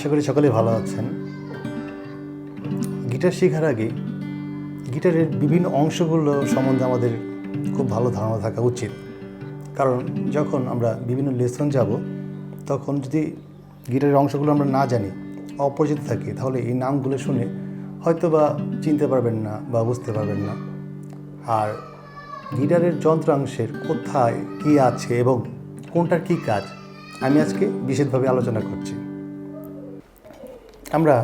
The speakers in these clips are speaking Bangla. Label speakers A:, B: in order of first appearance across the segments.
A: আশা করি সকলেই ভালো আছেন। গিটার শেখার আগে গিটারের বিভিন্ন অংশগুলো সম্বন্ধে আমাদের খুব ভালো ধারণা থাকা উচিত। কারণ যখন আমরা বিভিন্ন লেসন যাব, তখন যদি গিটারের অংশগুলো আমরা না জানি, অপরিচিত থাকি, তাহলে এই নামগুলো শুনে হয়তো বা চিনতে পারবেন না বা বুঝতে পারবেন না। আর গিটারের যন্ত্রাংশের কোথায় কী আছে এবং কোনটার কী কাজ, আমি আজকে বিশেষভাবে আলোচনা করছি। আমরা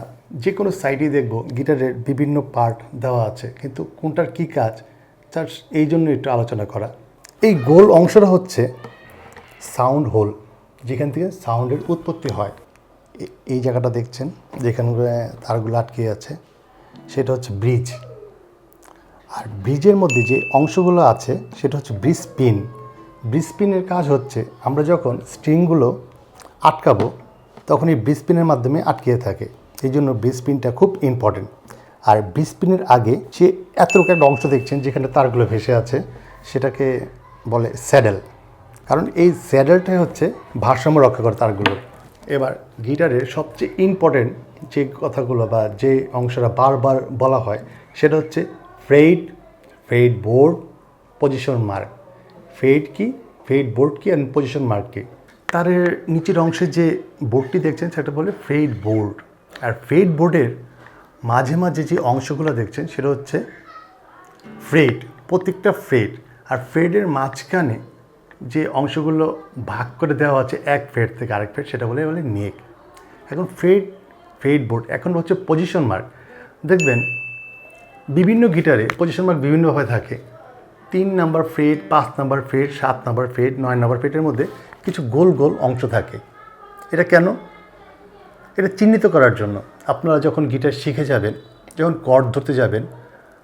A: যে কোনো সাইডেই দেখব গিটারের বিভিন্ন পার্ট দেওয়া আছে, কিন্তু কোনটার কী কাজ তার এই জন্য একটু আলোচনা করা। এই গোল অংশটা হচ্ছে সাউন্ড হোল, যেখান থেকে সাউন্ডের উৎপত্তি হয়। এই জায়গাটা দেখছেন, যেখানে তারগুলো আটকে আছে, সেটা হচ্ছে ব্রিজ। আর ব্রিজের মধ্যে যে অংশগুলো আছে, সেটা হচ্ছে ব্রিজ পিন ব্রিজ পিনের কাজ হচ্ছে, আমরা যখন স্ট্রিংগুলো আটকাবো তখন এই ব্রিজ পিনের মাধ্যমে আটকিয়ে থাকে। এই জন্য ব্রিজ পিনটা খুব ইম্পর্টেন্ট আর ব্রিজ পিনের আগে যে এতটুকু একটা অংশ দেখছেন যেখানে তারগুলো ভেসে আছে, সেটাকে বলে স্যাডেল কারণ এই স্যাডেলটাই হচ্ছে ভারসাম্য রক্ষা করে তারগুলো। এবার গিটারের সবচেয়ে ইম্পর্টেন্ট যে কথাগুলো বা যে অংশটা বারবার বলা হয়, সেটা হচ্ছে fret fret board position mark fret কি? ফেড বোর্ড কি? অ্যান্ড পজিশন মার্ক কি? তার এর নিচের অংশে যে বোর্ডটি দেখছেন, সেটা বলে ফেড বোর্ড। আর ফেড বোর্ডের মাঝে মাঝে যে অংশগুলো দেখছেন, সেটা হচ্ছে ফ্রেড, প্রত্যেকটা ফ্রেড। আর ফ্রেডের মাঝখানে যে অংশগুলো ভাগ করে দেওয়া আছে, এক ফ্রেড থেকে আরেক ফ্রেড, সেটা বলে বলে নেক। এখন ফ্রেড ফ্রেড বোর্ড, এখন হচ্ছে পজিশন মার্ক। দেখবেন, বিভিন্ন গিটারে পজিশন মার্ক বিভিন্নভাবে থাকে। তিন নাম্বার ফ্রেড, পাঁচ নাম্বার ফ্রেড, সাত নাম্বার ফ্রেড, নয় নাম্বার ফ্রেডের মধ্যে কিছু গোল গোল অংশ থাকে। এটা কেন? এটা চিহ্নিত করার জন্য। আপনারা যখন গিটার শিখে যাবেন, যখন কর্ড ধরতে যাবেন,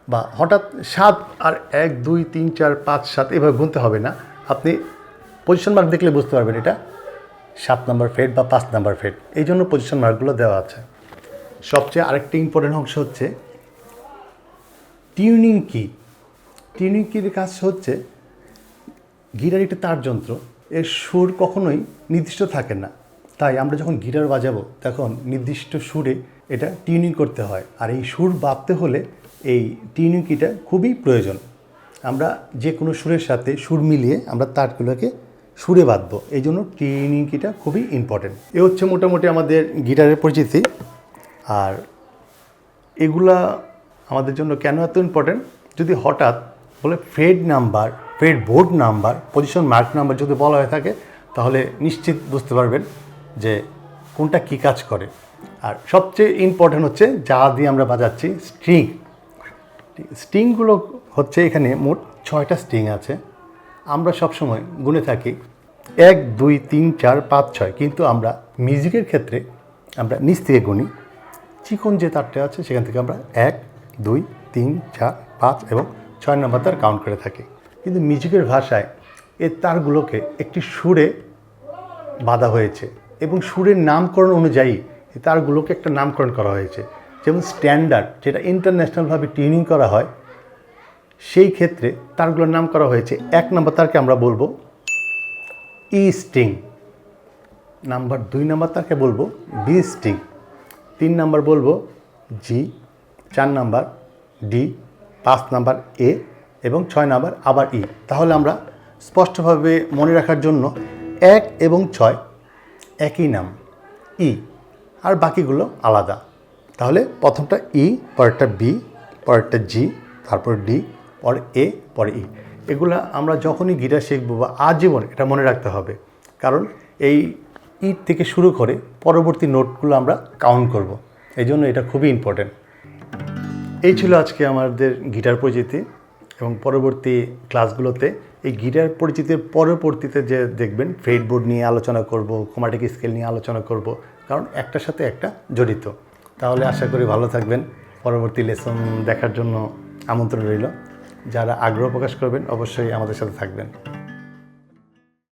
A: বা হঠাৎ সাত আর এক, দুই, তিন, চার, পাঁচ, সাত এভাবে গুনতে হবে না। আপনি পজিশন মার্ক দেখলে বুঝতে পারবেন এটা। সাত নাম্বার ফেড বা পাঁচ নাম্বার ফেড এই জন্য পজিশন মার্কগুলো দেওয়া আছে। সবচেয়ে আরেকটা ইম্পর্টেন্ট অংশ হচ্ছে টিউনিং কি টিউনিং কির কাজ হচ্ছে গিটার একটি তার যন্ত্র। এর সুর কখনোই নির্দিষ্ট থাকে না। তাই আমরা যখন গিটার বাজাবো, তখন নির্দিষ্ট সুরে এটা টিউনিং করতে হয়। আর এই সুর বাঁধতে হলে এই টিউনিং কিটা খুবই প্রয়োজন। আমরা যে কোনো সুরের সাথে সুর মিলিয়ে আমরা তারগুলোকে সুরে বাঁধবো। এই জন্য টিউনিং কিটা খুবই ইম্পর্টেন্ট এ হচ্ছে মোটামুটি আমাদের গিটারের পরিচিতি। আর এগুলা আমাদের জন্য কেন এত ইম্পর্টেন্ট যদি হঠাৎ বলে fret number fret board number position mark number যদি বলা হয়ে থাকে, তাহলে নিশ্চিত বুঝতে পারবেন যে কোনটা কী কাজ করে। আর সবচেয়ে ইম্পর্টেন্ট হচ্ছে যা দিয়ে আমরা বাজাচ্ছি স্ট্রিং স্ট্রিংগুলো হচ্ছে এখানে মোট ছয়টা স্ট্রিং আছে। আমরা সবসময় গুনে থাকি এক, দুই, তিন, চার, পাঁচ, ছয়। কিন্তু আমরা মিউজিকের ক্ষেত্রে আমরা নিচ থেকে গুনি। চিকন যে তারটা আছে, সেখান থেকে আমরা এক, দুই, তিন, চার, পাঁচ এবং ছয় নম্বর তার কাউন্ট করে থাকি। কিন্তু মিউজিকের ভাষায় এর তারগুলোকে একটি সুরে বাঁধা হয়েছে এবং সুরের নামকরণ অনুযায়ী তারগুলোকে একটা নামকরণ করা হয়েছে। যেমন স্ট্যান্ডার্ড, যেটা ইন্টারন্যাশনালভাবে টিউনিং করা হয়, সেই ক্ষেত্রে তারগুলোর নাম করা হয়েছে। এক নম্বর তারকে আমরা বলব ই স্টিং। নাম্বার দুই নাম্বার তারকে বলব বি স্টিং। তিন নাম্বার বলব জি। চার নাম্বার ডি। পাঁচ নাম্বার এ। এবং ছয় নাম্বার আবার ই। তাহলে আমরা স্পষ্টভাবে মনে রাখার জন্য এক এবং ছয় একই নাম, ই। আর বাকিগুলো আলাদা। তাহলে প্রথমটা ই, পরেরটা বি, পরেরটা জি, তারপর ডি, পরে এ, পরে ই। এগুলো আমরা যখনই গিটার শিখব বা আজীবন এটা মনে রাখতে হবে। কারণ এই ই থেকে শুরু করে পরবর্তী নোটগুলো আমরা কাউন্ট করব। এই জন্য এটা খুবই ইম্পর্টেন্ট এই ছিল আজকে আমাদের গিটার পরিচিতি এবং পরবর্তী ক্লাসগুলোতে এই গিটার পরিচিতির পরবর্তীতে যে দেখবেন ফেডবোর্ড নিয়ে আলোচনা করব কোমাটিক স্কেল নিয়ে আলোচনা করব, কারণ একটার সাথে একটা জড়িত। তাহলে আশা করি ভালো থাকবেন। পরবর্তী লেসন দেখার জন্য আমন্ত্রণ রইল। যারা আগ্রহ প্রকাশ করবেন, অবশ্যই আমাদের সাথে থাকবেন।